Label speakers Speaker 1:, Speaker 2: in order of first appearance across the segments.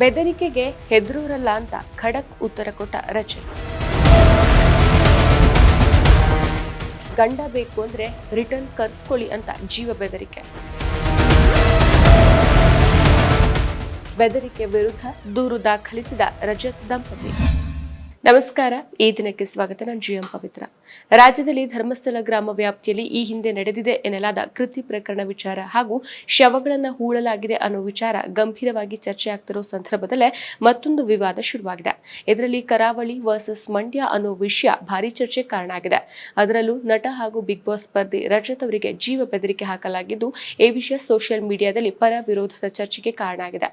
Speaker 1: ಬೆದರಿಕೆಗೆ ಹೆದರೂರಲ್ಲ ಅಂತ ಖಡಕ್ ಉತ್ತರ ಕೊಟ್ಟ ರಜತ್ ಗಂಡ ಬೇಕು ಅಂದ್ರೆ ರಿಟರ್ನ್ ಕರ್ಸ್ಕೊಳ್ಳಿ ಅಂತ ಜೀವ ಬೆದರಿಕೆ. ಬೆದರಿಕೆ ವಿರುದ್ಧ ದೂರು ದಾಖಲಿಸಿದ ರಜತ್ ದಂಪತಿ. ನಮಸ್ಕಾರ, ಈ ದಿನಕ್ಕೆ ಸ್ವಾಗತ. ನಾನು ಜಿಎಂ ಪವಿತ್ರ. ರಾಜ್ಯದಲ್ಲಿ ಧರ್ಮಸ್ಥಳ ಗ್ರಾಮ ವ್ಯಾಪ್ತಿಯಲ್ಲಿ ಈ ಹಿಂದೆ ನಡೆದಿದೆ ಎನ್ನಲಾದ ಕೃತಿ ಪ್ರಕರಣ ವಿಚಾರ ಹಾಗೂ ಶವಗಳನ್ನು ಹೂಳಲಾಗಿದೆ ಅನ್ನೋ ವಿಚಾರ ಗಂಭೀರವಾಗಿ ಚರ್ಚೆ ಆಗ್ತಿರೋ ಸಂದರ್ಭದಲ್ಲೇ ಮತ್ತೊಂದು ವಿವಾದ ಶುರುವಾಗಿದೆ. ಇದರಲ್ಲಿ ಕರಾವಳಿ ವರ್ಸಸ್ ಮಂಡ್ಯ ಅನ್ನೋ ವಿಷಯ ಭಾರಿ ಚರ್ಚೆ ಕಾರಣ ಆಗಿದೆ. ಅದರಲ್ಲೂ ನಟ ಹಾಗೂ ಬಿಗ್ ಬಾಸ್ ಸ್ಪರ್ಧಿ ರಜತ್ ಅವರಿಗೆ ಜೀವ ಬೆದರಿಕೆ ಹಾಕಲಾಗಿದ್ದು, ಈ ವಿಷಯ ಸೋಷಿಯಲ್ ಮೀಡಿಯಾದಲ್ಲಿ ಪರ ವಿರೋಧದ ಚರ್ಚೆಗೆ ಕಾರಣ ಆಗಿದೆ.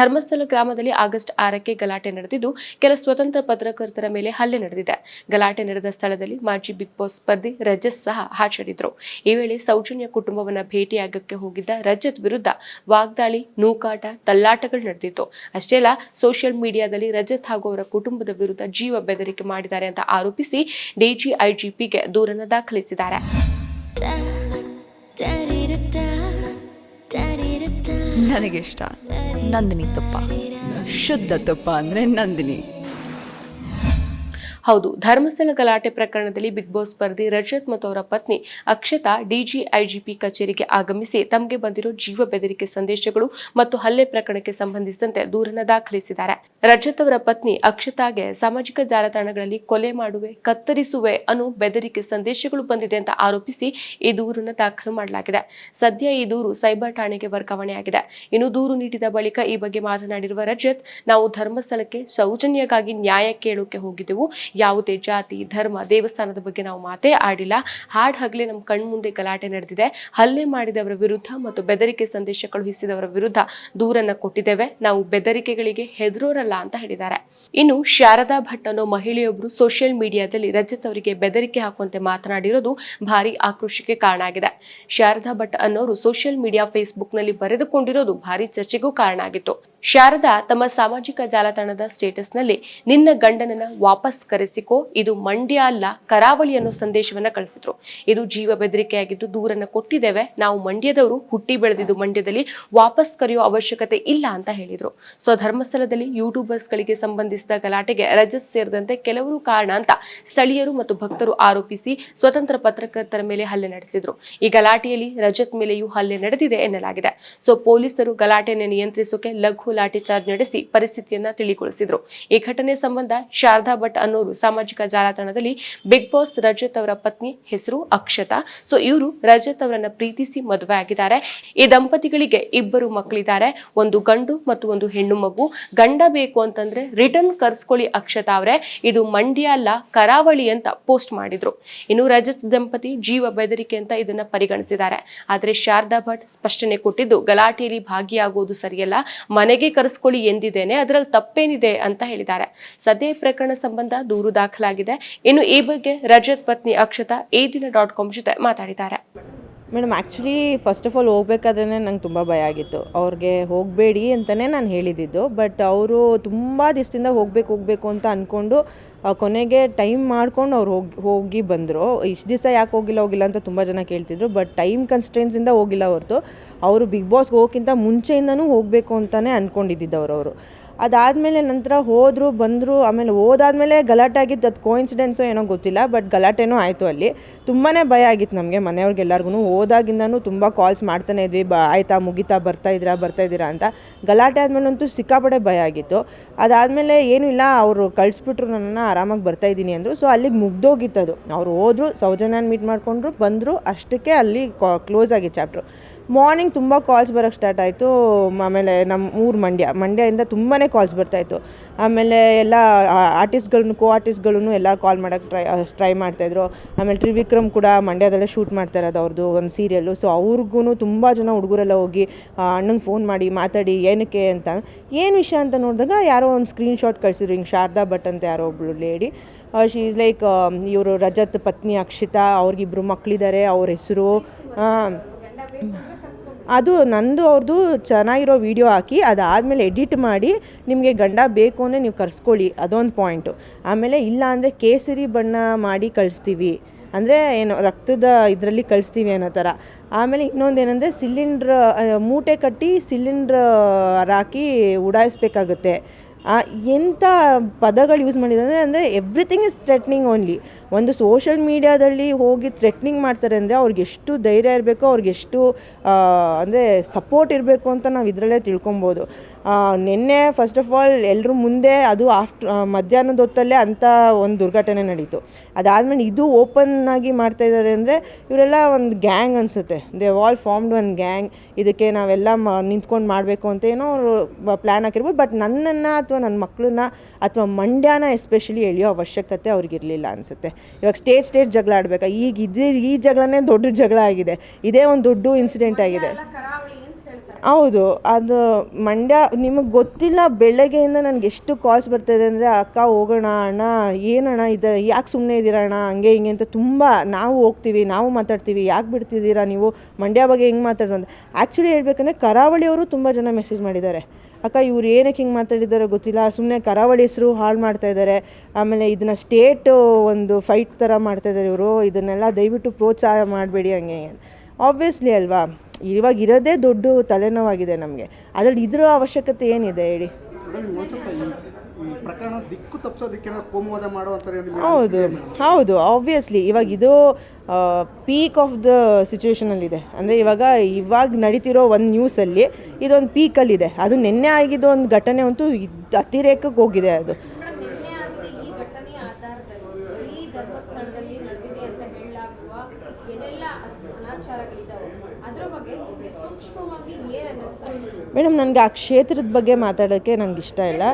Speaker 1: ಧರ್ಮಸ್ಥಳ ಗ್ರಾಮದಲ್ಲಿ ಆಗಸ್ಟ್ ಆರಕ್ಕೆ ಗಲಾಟೆ ನಡೆದಿದ್ದು, ಕೆಲ ಸ್ವತಂತ್ರ ಪತ್ರಕರ್ತರ ಮೇಲೆ ಹಲ್ಲೆ ನಡೆದಿದೆ. ಗಲಾಟೆ ನಡೆದ ಸ್ಥಳದಲ್ಲಿ ಮಾಜಿ ಬಿಗ್ ಬಾಸ್ ಸ್ಪರ್ಧಿ ರಜತ್ ಸಹ ಹಾಜರಿದ್ರು ಈ ವೇಳೆ ಸೌಜನ್ಯ ಕುಟುಂಬವನ್ನ ಭೇಟಿಯಾಗಕ್ಕೆ ಹೋಗಿದ್ದ ರಜತ್ ವಿರುದ್ಧ ವಾಗ್ದಾಳಿ, ನೂಕಾಟ, ತಲ್ಲಾಟಗಳು ನಡೆದಿತ್ತು. ಅಷ್ಟೇ ಅಲ್ಲ, ಸೋಷಿಯಲ್ ಮೀಡಿಯಾದಲ್ಲಿ ರಜತ್ ಹಾಗೂ ಅವರ ಕುಟುಂಬದ ವಿರುದ್ಧ ಜೀವ ಬೆದರಿಕೆ ಮಾಡಿದ್ದಾರೆ ಅಂತ ಆರೋಪಿಸಿ ಡಿಜಿ ಐಜಿಪಿಗೆ ದೂರನ್ನು ದಾಖಲಿಸಿದ್ದಾರೆ.
Speaker 2: ನನಗಿಷ್ಟ ನಂದಿನಿ ತುಪ್ಪ. ಶುದ್ಧ ತುಪ್ಪ ಅಂದ್ರೆ ನಂದಿನಿ.
Speaker 1: ಹೌದು, ಧರ್ಮಸ್ಥಳ ಗಲಾಟೆ ಪ್ರಕರಣದಲ್ಲಿ ಬಿಗ್ ಬಾಸ್ ಸ್ಪರ್ಧಿ ರಜತ್ ಮತ್ತು ಅವರ ಪತ್ನಿ ಅಕ್ಷತಾ ಡಿಜಿ ಐಜಿಪಿ ಕಚೇರಿಗೆ ಆಗಮಿಸಿ ತಮಗೆ ಬಂದಿರೋ ಜೀವ ಬೆದರಿಕೆ ಸಂದೇಶಗಳು ಮತ್ತು ಹಲ್ಲೆ ಪ್ರಕರಣಕ್ಕೆ ಸಂಬಂಧಿಸಿದಂತೆ ದೂರನ ದಾಖಲಿಸಿದ್ದಾರೆ. ರಜತ್ ಅವರ ಪತ್ನಿ ಅಕ್ಷತಾಗೆ ಸಾಮಾಜಿಕ ಜಾಲತಾಣಗಳಲ್ಲಿ ಕೊಲೆ ಮಾಡುವೆ, ಕತ್ತರಿಸುವೆ ಅನ್ನು ಬೆದರಿಕೆ ಸಂದೇಶಗಳು ಬಂದಿದೆ ಅಂತ ಆರೋಪಿಸಿ ಈ ದೂರನ್ನ ದಾಖಲು ಮಾಡಲಾಗಿದೆ. ಸದ್ಯ ಈ ದೂರು ಸೈಬರ್ ಠಾಣೆಗೆ ವರ್ಗಾವಣೆಯಾಗಿದೆ. ಇನ್ನು ದೂರು ನೀಡಿದ ಬಳಿಕ ಈ ಬಗ್ಗೆ ಮಾತನಾಡಿರುವ ರಜತ್, ನಾವು ಧರ್ಮಸ್ಥಳಕ್ಕೆ ಸೌಜನ್ಯಕ್ಕಾಗಿ ನ್ಯಾಯ ಕೇಳೋಕೆ ಹೋಗಿದ್ದೆವು. ಯಾವುದೇ ಜಾತಿ, ಧರ್ಮ, ದೇವಸ್ಥಾನದ ಬಗ್ಗೆ ನಾವು ಮಾತೇ ಆಡಿಲ್ಲ. ಹಾಡ್ ಹಗಲೇ ನಮ್ಮ ಕಣ್ಮುಂದೆ ಗಲಾಟೆ ನಡೆದಿದೆ. ಹಲ್ಲೆ ಮಾಡಿದವರ ವಿರುದ್ಧ ಮತ್ತು ಬೆದರಿಕೆ ಸಂದೇಶ ಕಳುಹಿಸಿದವರ ವಿರುದ್ಧ ದೂರನ್ನ ಕೊಟ್ಟಿದ್ದೇವೆ. ನಾವು ಬೆದರಿಕೆಗಳಿಗೆ ಹೆದರೋರಲ್ಲ ಅಂತ ಹೇಳಿದ್ದಾರೆ. ಇನ್ನು ಶಾರದಾ ಭಟ್ ಅನ್ನೋ ಮಹಿಳೆಯೊಬ್ಬರು ಸೋಷಿಯಲ್ ಮೀಡಿಯಾದಲ್ಲಿ ರಜತ್ ಅವರಿಗೆ ಬೆದರಿಕೆ ಹಾಕುವಂತೆ ಮಾತನಾಡಿರೋದು ಭಾರಿ ಆಕ್ರೋಶಕ್ಕೆ ಕಾರಣ ಆಗಿದೆ. ಶಾರದಾ ಭಟ್ ಅನ್ನೋರು ಸೋಷಿಯಲ್ ಮೀಡಿಯಾ ಫೇಸ್ಬುಕ್ನಲ್ಲಿ ಬರೆದುಕೊಂಡಿರೋದು ಭಾರಿ ಚರ್ಚೆಗೂ ಕಾರಣ ಆಗಿತ್ತು. ಶಾರದಾ ತಮ್ಮ ಸಾಮಾಜಿಕ ಜಾಲತಾಣದ ಸ್ಟೇಟಸ್ನಲ್ಲಿ, ನಿನ್ನ ಗಂಡನನ್ನ ವಾಪಸ್ ಕರೆಸಿಕೋ, ಇದು ಮಂಡ್ಯ ಅಲ್ಲ, ಕರಾವಳಿ ಅನ್ನೋ ಸಂದೇಶವನ್ನ ಕಳಿಸಿದ್ರು. ಇದು ಜೀವ ಬೆದರಿಕೆಯಾಗಿದ್ದು ದೂರನ್ನ ಕೊಟ್ಟಿದ್ದೇವೆ, ನಾವು ಮಂಡ್ಯದವರು ಹುಟ್ಟಿ ಬೆಳೆದಿದ್ದು ಮಂಡ್ಯದಲ್ಲಿ ವಾಪಸ್ ಕರೆಯೋ ಅವಶ್ಯಕತೆ ಇಲ್ಲ ಅಂತ ಹೇಳಿದ್ರು. ಸೊ, ಧರ್ಮಸ್ಥಳದಲ್ಲಿ ಯೂಟ್ಯೂಬರ್ಸ್ಗಳಿಗೆ ಸಂಬಂಧಿಸಿದ ಗಲಾಟೆಗೆ ರಜತ್ ಸೇರಿದಂತೆ ಕೆಲವರು ಕಾರಣ ಅಂತ ಸ್ಥಳೀಯರು ಮತ್ತು ಭಕ್ತರು ಆರೋಪಿಸಿ ಸ್ವತಂತ್ರ ಪತ್ರಕರ್ತರ ಮೇಲೆ ಹಲ್ಲೆ ನಡೆಸಿದ್ರು. ಈ ಗಲಾಟೆಯಲ್ಲಿ ರಜತ್ ಮೇಲೆಯೂ ಹಲ್ಲೆ ನಡೆದಿದೆ ಎನ್ನಲಾಗಿದೆ. ಸೊ, ಪೊಲೀಸರು ಗಲಾಟೆಯನ್ನು ನಿಯಂತ್ರಿಸೋಕೆ ಲಘು ಲಾಠಿ ಚಾರ್ಜ್ ನಡೆಸಿ ಪರಿಸ್ಥಿತಿಯನ್ನ ತಿಳಿಗೊಳಿಸಿದ್ರು. ಈ ಘಟನೆ ಸಂಬಂಧ ಶಾರದಾ ಭಟ್ ಅನ್ನೋರು ಸಾಮಾಜಿಕ ಜಾಲತಾಣದಲ್ಲಿ ಬಿಗ್ ಬಾಸ್ ರಜತ್ ಅವರ ಪತ್ನಿ ಹೆಸರು ಅಕ್ಷತಾ. ಸೊ, ಇವರು ರಜತ್ ಅವರನ್ನ ಪ್ರೀತಿಸಿ ಮದುವೆ ಆಗಿದ್ದಾರೆ. ಈ ದಂಪತಿಗಳಿಗೆ ಇಬ್ಬರು ಮಕ್ಕಳಿದ್ದಾರೆ. ಒಂದು ಗಂಡು ಮತ್ತು ಒಂದು ಹೆಣ್ಣು ಮಗು. ಗಂಡ ಬೇಕು ಅಂತಂದ್ರೆ ರಿಟರ್ನ್ ಕರ್ಸ್ಕೊಳ್ಳಿ ಅಕ್ಷತಾ ಅವರೇ. ಇದು ಮಂಡ್ಯ ಅಲ್ಲ, ಕರಾವಳಿ ಅಂತ ಪೋಸ್ಟ್ ಮಾಡಿದ್ರು. ಇನ್ನು ರಜತ್ ದಂಪತಿ ಜೀವ ಬೆದರಿಕೆ ಅಂತ ಇದನ್ನ ಪರಿಗಣಿಸಿದ್ದಾರೆ. ಆದ್ರೆ ಶಾರದಾ ಭಟ್ ಸ್ಪಷ್ಟನೆ ಕೊಟ್ಟಿದ್ದು ಗಲಾಟೆಯಲ್ಲಿ ಭಾಗಿಯಾಗುವುದು ಸರಿಯಲ್ಲ. ಮನೆಗೆ ಕರೆಸ್ಕೊಳ್ಳಿ ಎಂದಿದ್ದೇನೆ, ಅದರಲ್ಲಿ ತಪ್ಪೇನಿದೆ ಅಂತ ಹೇಳಿದ್ದಾರೆ. ಸದ್ಯ ಪ್ರಕರಣ ಸಂಬಂಧ ದೂರು ದಾಖಲಾಗಿದೆ. ಇನ್ನು ಈ ಬಗ್ಗೆ ರಜತ್ ಪತ್ನಿ ಅಕ್ಷತಾ ಈ ದಿನ ಡಾಟ್ ಕಾಮ್ ಜೊತೆ ಮಾತಾಡಿದ್ದಾರೆ.
Speaker 3: Madam actually first of all ಹೋಗ್ಬೇಕಾದ್ರೆ ನಂಗೆ ತುಂಬ ಭಯ ಆಗಿತ್ತು. ಅವ್ರಿಗೆ ಹೋಗಬೇಡಿ ಅಂತಲೇ ನಾನು ಹೇಳಿದ್ದಿದ್ದು ಬಟ್ ಅವರು ತುಂಬ ದಿವಸದಿಂದ ಹೋಗ್ಬೇಕು, ಹೋಗಬೇಕು ಅಂತ ಅಂದ್ಕೊಂಡು ಕೊನೆಗೆ ಟೈಮ್ ಮಾಡ್ಕೊಂಡು ಅವ್ರು ಹೋಗಿ ಹೋಗಿ ಬಂದರು. ಇಷ್ಟು ದಿವಸ ಯಾಕೆ ಹೋಗಿಲ್ಲ ಹೋಗಿಲ್ಲ ಅಂತ ತುಂಬ ಜನ ಕೇಳ್ತಿದ್ರು, ಬಟ್ ಟೈಮ್ ಕನ್ಸ್ಟೆನ್ಸಿಂದ ಹೋಗಿಲ್ಲ ಹೊರತು. ಅವರು ಬಿಗ್ ಬಾಸ್ಗೆ ಹೋಗೋಕ್ಕಿಂತ ಮುಂಚೆಯಿಂದನೂ ಹೋಗಬೇಕು ಅಂತಲೇ ಅಂದ್ಕೊಂಡಿದ್ದಿದ್ದವ್ರು ಅವರು. ಅದಾದಮೇಲೆ ನಂತರ ಹೋದರು, ಬಂದರು, ಆಮೇಲೆ ಹೋದಾದ್ಮೇಲೆ ಗಲಾಟೆ ಆಗಿದ್ದು ಅದು ಕೋಇನ್ಸಿಡೆನ್ಸೋ ಏನೋ ಗೊತ್ತಿಲ್ಲ ಬಟ್ ಗಲಾಟೆನೂ ಆಯಿತು ಅಲ್ಲಿ. ತುಂಬಾ ಭಯ ಆಗಿತ್ತು ನಮಗೆ ಮನೆಯವ್ರಿಗೆಲ್ಲರಿಗೂ ಹೋದಾಗಿಂದನೂ ತುಂಬ ಕಾಲ್ಸ್ ಮಾಡ್ತಾನೆ ಇದ್ವಿ, ಬ, ಆಯಿತಾ, ಮುಗಿತಾ, ಬರ್ತಾ ಇದ್ದೀರಾ ಬರ್ತಾ ಇದ್ದೀರಾ ಅಂತ. ಗಲಾಟೆ ಆದಮೇಲಂತೂ ಸಿಕ್ಕಾಪಡೆ ಭಯ ಆಗಿತ್ತು. ಅದಾದಮೇಲೆ ಏನೂ ಇಲ್ಲ, ಅವರು ಕಳಿಸ್ಬಿಟ್ರು ನನ್ನನ್ನು, ಆರಾಮಾಗಿ ಬರ್ತಾ ಇದ್ದೀನಿ ಅಂದರು. ಸೊ ಅಲ್ಲಿಗೆ ಅದು ಅವ್ರು ಹೋದರು, ಸೌಜನ್ಯನ ಮೀಟ್ ಮಾಡಿಕೊಂಡ್ರು, ಬಂದರು, ಅಷ್ಟಕ್ಕೆ ಅಲ್ಲಿ ಕ್ಲೋಸ್ ಆಗಿ ಚಾಪ್ಟ್ರು ಮಾರ್ನಿಂಗ್ ತುಂಬ ಕಾಲ್ಸ್ ಬರೋಕ್ಕೆ ಸ್ಟಾರ್ಟ್ ಆಯಿತು. ಆಮೇಲೆ ನಮ್ಮ ಊರು ಮಂಡ್ಯ. ಮಂಡ್ಯದಿಂದ ತುಂಬಾ ಕಾಲ್ಸ್ ಬರ್ತಾಯಿತ್ತು ಆಮೇಲೆ ಎಲ್ಲ ಆರ್ಟಿಸ್ಟ್ಗಳನ್ನು ಕೋ ಆರ್ಟಿಸ್ಟ್ಗಳನ್ನು ಎಲ್ಲ ಕಾಲ್ ಮಾಡೋಕ್ಕೆ ಟ್ರೈ ಟ್ರೈ ಮಾಡ್ತಾಯಿದ್ರು ಆಮೇಲೆ ತ್ರಿವಿಕ್ರಮ್ ಕೂಡ ಮಂಡ್ಯದಲ್ಲೇ ಶೂಟ್ ಮಾಡ್ತಾ ಇರೋದು ಅವ್ರದ್ದು ಒಂದು ಸೀರಿಯಲ್ಲು ಸೊ ಅವ್ರಿಗೂ ತುಂಬ ಜನ ಹುಡುಗರೆಲ್ಲ ಹೋಗಿ ಅಣ್ಣಂಗೆ ಫೋನ್ ಮಾಡಿ ಮಾತಾಡಿ, ಏನಕ್ಕೆ ಅಂತ? ಏನು ವಿಷಯ ಅಂತ ನೋಡಿದಾಗ ಯಾರೋ ಒಂದು ಸ್ಕ್ರೀನ್ ಶಾಟ್ ಕಳಿಸಿದ್ರು. ಹಿಂಗೆ ಶಾರದಾ ಭಟ್ ಅಂತ ಯಾರೋ ಒಬ್ಳು ಲೇಡಿ ಶಿ ಈಸ್ ಲೈಕ್ ಇವರು ರಜತ್ ಪತ್ನಿ ಅಕ್ಷಿತಾ. ಅವ್ರಿಗಿಬ್ರು ಮಕ್ಕಳಿದ್ದಾರೆ ಅವ್ರ ಹೆಸರು ಅದು ನಂದು ಅವ್ರದ್ದು ಚೆನ್ನಾಗಿರೋ ವಿಡಿಯೋ ಹಾಕಿ, ಅದಾದಮೇಲೆ ಎಡಿಟ್ ಮಾಡಿ ನಿಮಗೆ ಗಂಡ ಬೇಕು ಅಂದರೆ ನೀವು ಕರ್ಸ್ಕೊಳ್ಳಿ, ಅದೊಂದು ಪಾಯಿಂಟು ಆಮೇಲೆ ಇಲ್ಲ ಅಂದರೆ ಕೇಸರಿ ಬಣ್ಣ ಮಾಡಿ ಕಳಿಸ್ತೀವಿ. ಅಂದರೆ ಏನು ರಕ್ತದ ಇದರಲ್ಲಿ ಕಳಿಸ್ತೀವಿ ಅನ್ನೋ ಥರ ಆಮೇಲೆ ಇನ್ನೊಂದು ಏನಂದರೆ ಸಿಲಿಂಡ್ರ್ ಮೂಟೆ ಕಟ್ಟಿ ಸಿಲಿಂಡ್ರ್ ಹಾಕಿ ಉಡಾಯಿಸ್ಬೇಕಾಗುತ್ತೆ. ಎಂಥ ಪದಗಳು ಯೂಸ್ ಮಾಡಿದ್ದಾರೆ ಅಂದರೆ ಎವ್ರಿಥಿಂಗ್ ಇಸ್ ಥ್ರೆಟ್ನಿಂಗ್ ಓನ್ಲಿ ಒಂದು ಸೋಷಲ್ ಮೀಡ್ಯಾದಲ್ಲಿ ಹೋಗಿ ಥ್ರೆಟ್ನಿಂಗ್ ಮಾಡ್ತಾರೆ ಅಂದರೆ ಅವ್ರಿಗೆ ಎಷ್ಟು ಧೈರ್ಯ ಇರಬೇಕು, ಅವ್ರಿಗೆ ಎಷ್ಟು ಅಂದರೆ ಸಪೋರ್ಟ್ ಇರಬೇಕು ಅಂತ ನಾವು ಇದರಲ್ಲೇ ತಿಳ್ಕೊಬೋದು. ನಿನ್ನೆ ಫಸ್ಟ್ ಆಫ್ ಆಲ್ ಎಲ್ಲರೂ ಮುಂದೆ ಅದು ಆಫ್ಟರ್ ಮಧ್ಯಾಹ್ನದ ಹೊತ್ತಲ್ಲೇ ಅಂಥ ಒಂದು ದುರ್ಘಟನೆ ನಡೀತು. ಅದಾದಮೇಲೆ ಇದು ಓಪನ್ ಆಗಿ ಮಾಡ್ತಾ ಇದ್ದಾರೆ ಅಂದರೆ ಇವರೆಲ್ಲ ಒಂದು ಗ್ಯಾಂಗ್ ಅನಿಸುತ್ತೆ. ದೇ ಆಲ್ ಫಾರ್ಮ್ಡ್ ಒಂದು ಗ್ಯಾಂಗ್ ಇದಕ್ಕೆ ನಾವೆಲ್ಲ ಮ, ನಿಂತ್ಕೊಂಡು ಮಾಡಬೇಕು ಅಂತ ಏನೋ ಅವರು ಪ್ಲ್ಯಾನ್ ಹಾಕಿರ್ಬೋದು. ಬಟ್ ನನ್ನನ್ನು ಅಥವಾ ನನ್ನ ಮಕ್ಕಳನ್ನ ಅಥವಾ ಮಂಡ್ಯನ ಎಸ್ಪೆಷಲಿ ಎಳೆಯೋ ಅವಶ್ಯಕತೆ ಅವ್ರಿಗಿರಲಿಲ್ಲ ಅನಿಸುತ್ತೆ. ಇವಾಗ ಸ್ಟೇಟ್ ಸ್ಟೇಟ್ ಜಗಳ ಆಡಬೇಕಾ? ಈಗ ಇದೇ, ಈ ಜಗಳನೇ ದೊಡ್ಡ ಜಗಳ ಆಗಿದೆ. ಇದೇ ಒಂದು ದೊಡ್ಡ ಇನ್ಸಿಡೆಂಟ್ ಆಗಿದೆ. ಹೌದು, ಅದು ಮಂಡ್ಯ, ನಿಮಗೆ ಗೊತ್ತಿಲ್ಲ ಬೆಳಗ್ಗೆಯಿಂದ ನನಗೆ ಎಷ್ಟು ಕಾಲ್ಸ್ ಬರ್ತಾಯಿದೆ ಅಂದರೆ, ಅಕ್ಕ, ಹೋಗೋಣ, ಅಣ್ಣ ಏನಣ್ಣ ಇದ ಯಾಕೆ ಸುಮ್ಮನೆ ಇದ್ದೀರಾ ಅಣ್ಣ? ಹಂಗೆ, ಹಿಂಗೆ ಅಂತ ತುಂಬ ನಾವು ಹೋಗ್ತೀವಿ, ನಾವು ಮಾತಾಡ್ತೀವಿ. ಯಾಕೆ ಬಿಡ್ತಿದ್ದೀರಾ ನೀವು? ಮಂಡ್ಯ ಬಗ್ಗೆ ಹೆಂಗೆ ಮಾತಾಡೋದು? ಅಂತ. ಆ್ಯಕ್ಚುಲಿ ಹೇಳ್ಬೇಕಂದ್ರೆ ಕರಾವಳಿಯವರು ತುಂಬ ಜನ ಮೆಸೇಜ್ ಮಾಡಿದ್ದಾರೆ. ಅಕ್ಕ, ಇವ್ರು ಏನಕ್ಕೆ ಹಿಂಗೆ ಮಾತಾಡಿದ್ದಾರೆ ಗೊತ್ತಿಲ್ಲ. ಸುಮ್ಮನೆ ಕರಾವಳಿ ಹೆಸರು ಹಾಳು ಮಾಡ್ತಾ ಇದ್ದಾರೆ. ಆಮೇಲೆ ಇದನ್ನು ಸ್ಟೇಟ್ ಒಂದು ಫೈಟ್ ಥರ ಮಾಡ್ತಾ ಇದ್ದಾರೆ ಇವರು. ಇದನ್ನೆಲ್ಲ ದಯವಿಟ್ಟು ಪ್ರೋತ್ಸಾಹ ಮಾಡಬೇಡಿ, ಹಿಂಗೆ ಆಬ್ವಿಯಸ್ಲಿ ಅಲ್ವಾ? ಇವಾಗ ಇರೋದೇ ದೊಡ್ಡ ತಲೆನೋವಾಗಿದೆ ನಮಗೆ. ಅದರಲ್ಲಿ ಇದರ ಅವಶ್ಯಕತೆ ಏನಿದೆ ಹೇಳಿ? ಹೌದು ಹೌದು ಆಬ್ವಿಯಸ್ಲಿ ಇವಾಗ ಇದು ಪೀಕ್ ಆಫ್ ದ ಸಿಚುವೇಶನಲ್ಲಿದೆ ಅಂದರೆ ಇವಾಗ ಇವಾಗ ನಡೀತಿರೋ ಒಂದು ನ್ಯೂಸಲ್ಲಿ ಇದೊಂದು ಪೀಕಲ್ಲಿದೆ ಅದು ನಿನ್ನೆ ಆಗಿದ್ದು ಒಂದು ಘಟನೆ ಅಂತೂ ಅತಿರೇಕಕ್ಕೆ ಹೋಗಿದೆ ಅದು
Speaker 4: ಮೇಡಮ್ ನಿನ್ನೆ ಆಗಿದ ಈ ಘಟನೆಯ ಆಧಾರದಲ್ಲಿ ಈ ಧರ್ಮಸ್ಥಳದಲ್ಲಿ ನಡೆದಿದೆ ಅಂತ ಹೇಳಲಾಗುವ ಏನೆಲ್ಲ ಅನಾಚಾರಗಳಿದಾವೆ ಅದ್ರ ಬಗ್ಗೆ ಸೂಕ್ಷ್ಮವಾಗಿ ಏನ್ ಅನ್ನಿಸ್ತಾ ಇದೆ
Speaker 3: ಮೇಡಮ್, ನನಗೆ ಆ ಕ್ಷೇತ್ರದ ಬಗ್ಗೆ ಮಾತಾಡೋಕ್ಕೆ ನನಗೆ ಇಷ್ಟ ಇಲ್ಲ.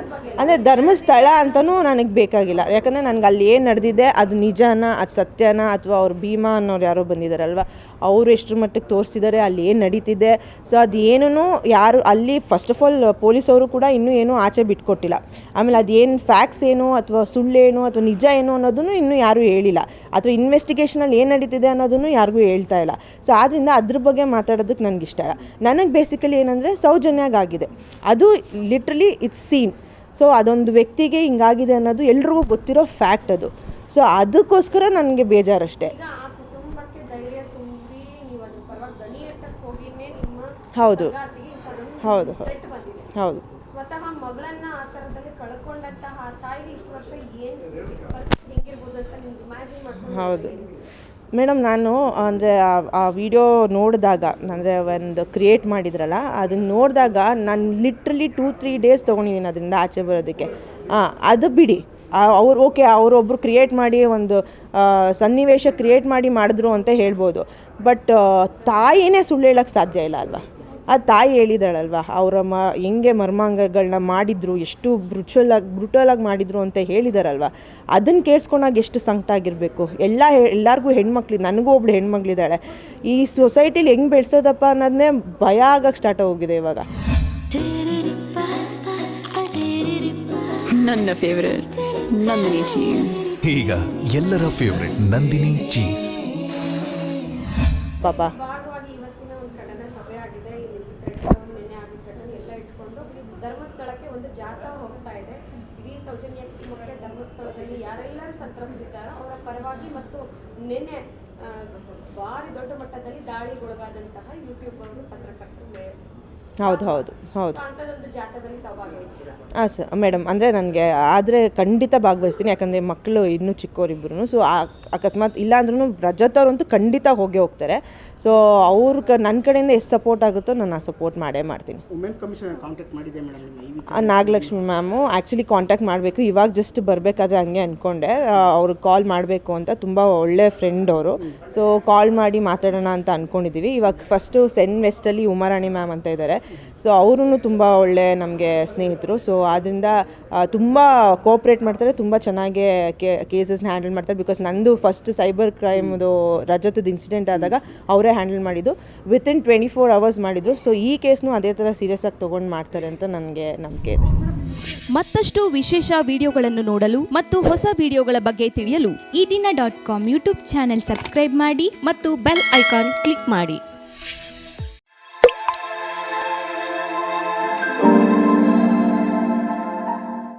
Speaker 3: ಅಂದರೆ ಧರ್ಮಸ್ಥಳ ಅಂತಲೂ ನನಗೆ ಬೇಕಾಗಿಲ್ಲ. ಯಾಕಂದರೆ ನನಗೆ ಅಲ್ಲಿ ಏನು ನಡೆದಿದೆ, ಅದು ನಿಜಾನ, ಅದು ಸತ್ಯನಾ, ಅಥವಾ ಅವ್ರು ಭೀಮಾ ಅನ್ನೋರು ಯಾರೋ ಬಂದಿದ್ದಾರಲ್ವ ಅವರು ಎಷ್ಟರ ಮಟ್ಟಿಗೆ ತೋರಿಸಿದ್ದಾರೆ, ಅಲ್ಲಿ ಏನು ನಡೀತಿದೆ. ಸೊ ಅದು ಯಾರು, ಅಲ್ಲಿ ಫಸ್ಟ್ ಆಫ್ ಆಲ್ ಪೊಲೀಸವರು ಕೂಡ ಇನ್ನೂ ಏನೂ ಆಚೆ ಬಿಟ್ಕೊಟ್ಟಿಲ್ಲ. ಆಮೇಲೆ ಅದೇನು ಫ್ಯಾಕ್ಟ್ಸ್ ಏನು ಅಥವಾ ಸುಳ್ಳೇನು ಅಥವಾ ನಿಜ ಏನು ಅನ್ನೋದನ್ನು ಇನ್ನೂ ಯಾರೂ ಹೇಳಿಲ್ಲ. ಅಥವಾ ಇನ್ವೆಸ್ಟಿಗೇಷನಲ್ಲಿ ಏನು ನಡೀತಿದೆ ಅನ್ನೋದನ್ನು ಯಾರಿಗೂ ಹೇಳ್ತಾ ಇಲ್ಲ. ಸೊ ಆದ್ದರಿಂದ ಅದ್ರ ಬಗ್ಗೆ ಮಾತಾಡೋದಕ್ಕೆ ಇಷ್ಟ ಇಲ್ಲ. ನನಗೆ ಬೇಸಿಕಲಿ ಏನಂದರೆ ಸೌಜನ್ಯಾಗಾಗಿದೆ. ಅದು ಲಿಟ್ರಲಿ ಇಟ್ಸ್ ಸೀನ್ ಸೊ ಅದೊಂದು ವ್ಯಕ್ತಿಗೆ ಹಿಂಗಾಗಿದೆ ಅನ್ನೋದು ಎಲ್ರಿಗೂ ಗೊತ್ತಿರೋ ಫ್ಯಾಕ್ಟ್ ಅದು. ಸೊ ಅದಕ್ಕೋಸ್ಕರ ನನಗೆ ಬೇಜಾರಷ್ಟೇ
Speaker 4: ಈಗ ಆ ಕುಟುಂಬಕ್ಕೆ ಧೈರ್ಯ ತುಂಬಿ ನೀವು ಅದ್ರ ಪರವಾಗಿ ದನಿ ಎತ್ತಕ್ಕೆ ಹೋಗಿನೇ ನಿಮ್ಮ
Speaker 3: ಹೌದು. ಹೌದು ಹೌದು. ಹೌದು.
Speaker 4: ಸ್ವತಃ ಮಗಳನ್ನ ಆ ಥರದಲ್ಲಿ ಕಳ್ಕೊಂಡಂತಹ ಆ ತಾಯಿಗೆ ಇಷ್ಟು ವರ್ಷ ಏನು ಪರಿಸ್ಥಿತಿ ಹೆಂಗಿರ್ಬೋದು ಅಂತ ನಿಮ್ಗೆ ಇಮ್ಯಾಜಿನ್ ಮಾಡ್ಕೊಂಡು
Speaker 3: ಹೌದು. ಮೇಡಮ್ ನಾನು ಅಂದರೆ ಆ ವಿಡಿಯೋ ನೋಡಿದಾಗ ಅಂದರೆ ಒಂದು ಕ್ರಿಯೇಟ್ ಮಾಡಿದ್ರಲ್ಲ ಅದನ್ನ ನೋಡಿದಾಗ ನಾನು ಲಿಟ್ರಲಿ ಟೂ ತ್ರೀ ಡೇಸ್ ತೊಗೊಂಡಿದ್ದೀನಿ ಅದರಿಂದ ಆಚೆ ಬರೋದಕ್ಕೆ. ಹಾಂ ಅದು ಬಿಡಿ. ಅವ್ರು ಓಕೆ ಅವರೊಬ್ಬರು ಕ್ರಿಯೇಟ್ ಮಾಡಿ ಒಂದು ಸನ್ನಿವೇಶ ಕ್ರಿಯೇಟ್ ಮಾಡಿ ಮಾಡಿದ್ರು ಅಂತ ಹೇಳ್ಬೋದು. ಬಟ್ ತಾಯಿನೇ ಸುಳ್ಳು ಹೇಳೋಕ್ಕೆ ಸಾಧ್ಯ ಇಲ್ಲ ಅಲ್ವಾ? ಆ ತಾಯಿ ಹೇಳಿದಾಳಲ್ವ ಅವರ ಮ ಹೆಂಗೆ ಮರ್ಮಾಂಗಗಳನ್ನ ಮಾಡಿದ್ರು ಎಷ್ಟು ಬ್ರುಚುವಲ್ ಆಗಿ ಬ್ರುಟಲ್ ಆಗಿ ಮಾಡಿದ್ರು ಅಂತ ಹೇಳಿದಾರಲ್ವ ಅದನ್ನು ಕೇಳಿಸ್ಕೊಂಡಾಗ ಎಷ್ಟು ಸಂಕಟ ಆಗಿರಬೇಕು. ಎಲ್ಲ ಹೆ- ಎಲ್ಲರಿಗೂ ಹೆಣ್ಮಕ್ಳು ನನಗೂ ಒಬ್ಳು ಹೆಣ್ಮಕ್ಳಿದ್ದಾಳೆ ಈ ಸೊಸೈಟಿಲಿ ಹೆಂಗೆ ಬೆಳೆಸೋದಪ್ಪ ಅನ್ನೋದನ್ನೇ ಭಯ ಆಗಕ್ಕೆ ಸ್ಟಾರ್ಟ್ ಹೋಗಿದೆ ಇವಾಗ.
Speaker 2: ನನ್ನ ಫೇವ್ರೆಟ್ ನಂದಿನಿ ಚೀಸ್
Speaker 5: ಈಗ ಎಲ್ಲರ ಫೇವ್ರೆಟ್ ನಂದಿನಿ ಚೀಸ್
Speaker 3: ಪಾಪ
Speaker 4: ಭಾಗವಾಗಿ ಇವತ್ತಿನ ಒಂದು ಖಂಡನ ಸಭೆ ಆಗಿದೆ ಈ ಥ್ರೆಟ್ ನಿನ್ನೆ ಆಗಿದ್ದ ಘಟನೆ ಎಲ್ಲ ಇಟ್ಕೊಂಡು ಧರ್ಮಸ್ಥಳಕ್ಕೆ ಒಂದು ಜಾಥಾ ಹೋಗ್ತಾ ಇದೆ ಇಡೀ ಸೌಜನ್ಯ ಕುಟುಂಬಕ್ಕೆ ಧರ್ಮಸ್ಥಳದಲ್ಲಿ ಯಾರೆಲ್ಲರೂ ಸಂತ್ರಸ್ತಿದ್ದಾರೋ ಅವರ ಪರವಾಗಿ ಮತ್ತು ನಿನ್ನೆ ಭಾರಿ ದೊಡ್ಡ ಮಟ್ಟದಲ್ಲಿ ದಾಳಿಗೊಳಗಾದಂತಹ ಯೂಟ್ಯೂಬ್ ಅವರು ಪತ್ರಕರ್ತರು
Speaker 3: ಹೌದು ಹೌದು ಹೌದು. ಹಾಂ ಸರ್ ಮೇಡಮ್ ಅಂದರೆ ನನಗೆ ಆದರೆ ಖಂಡಿತ ಭಾಗವಹಿಸ್ತೀನಿ. ಯಾಕಂದರೆ ಮಕ್ಕಳು ಇನ್ನೂ ಚಿಕ್ಕವರಿಬ್ಬರು ಸೊ ಅಕಸ್ಮಾತ್ ಇಲ್ಲಾಂದ್ರೂ ರಜತ್ ಅವರಂತೂ ಖಂಡಿತ ಹೋಗೇ ಹೋಗ್ತಾರೆ. ಸೊ ಅವ್ರ ಕ ನನ್ನ ಕಡೆಯಿಂದ ಎಷ್ಟು ಸಪೋರ್ಟ್ ಆಗುತ್ತೋ ನಾನು ಆ ಸಪೋರ್ಟ್ ಮಾಡೇ ಮಾಡ್ತೀನಿ.
Speaker 6: ವುಮೆನ್ ಕಮಿಷನ್ ಕಾಂಟ್ಯಾಕ್ಟ್ ಮಾಡಿದೆ ಮೇಡಮ್ ನಿಮ್ಮ
Speaker 3: ಆ ನಾಗಲಕ್ಷ್ಮಿ ಮ್ಯಾಮು ಆ್ಯಕ್ಚುಲಿ ಕಾಂಟ್ಯಾಕ್ಟ್ ಮಾಡಬೇಕು. ಇವಾಗ ಜಸ್ಟ್ ಬರಬೇಕಾದ್ರೆ ಹಂಗೆ ಅಂದ್ಕೊಂಡೆ ಅವ್ರಿಗೆ ಕಾಲ್ ಮಾಡಬೇಕು ಅಂತ ತುಂಬ ಒಳ್ಳೆ ಫ್ರೆಂಡ್ ಅವರು. ಸೊ ಕಾಲ್ ಮಾಡಿ ಮಾತಾಡೋಣ ಅಂತ ಅಂದ್ಕೊಂಡಿದ್ದೀವಿ ಇವಾಗ ಫಸ್ಟು ಸೆನ್ ವೆಸ್ಟಲ್ಲಿ ಉಮಾರಾಣಿ ಮ್ಯಾಮ್ ಅಂತ ಇದ್ದಾರೆ ಸೊ ಅವರು ತುಂಬ ಒಳ್ಳೆ ನಮಗೆ ಸ್ನೇಹಿತರು. ಸೊ ಆದ್ದರಿಂದ ತುಂಬ ಕೋಪ್ರೇಟ್ ಮಾಡ್ತಾರೆ. ತುಂಬ ಚೆನ್ನಾಗಿ ಕೇಸಸ್ನ ಹ್ಯಾಂಡಲ್ ಮಾಡ್ತಾರೆ. ಬಿಕಾಸ್ ನಂದು ಫಸ್ಟ್ ಸೈಬರ್ ಕ್ರೈಮ್ದು ರಜತದ ಇನ್ಸಿಡೆಂಟ್ ಆದಾಗ ಅವರೇ ಹ್ಯಾಂಡಲ್ ಮಾಡಿದ್ದು. ವಿತಿನ್ ಟ್ವೆಂಟಿ ಫೋರ್ ಅವರ್ಸ್ ಮಾಡಿದರು. ಸೊ ಈ ಕೇಸ್ನು ಅದೇ ಥರ ಸೀರಿಯಸ್ ಆಗಿ ತೊಗೊಂಡು ಮಾಡ್ತಾರೆ ಅಂತ ನನಗೆ ನಂಬಿಕೆ ಇದೆ.
Speaker 7: ಮತ್ತಷ್ಟು ವಿಶೇಷ ವಿಡಿಯೋಗಳನ್ನು ನೋಡಲು ಮತ್ತು ಹೊಸ ವಿಡಿಯೋಗಳ ಬಗ್ಗೆ ತಿಳಿಯಲು Eedina dot com YouTube channel subscribe ಮಾಡಿ ಮತ್ತು ಬೆಲ್ ಐಕಾನ್ ಕ್ಲಿಕ್ ಮಾಡಿ.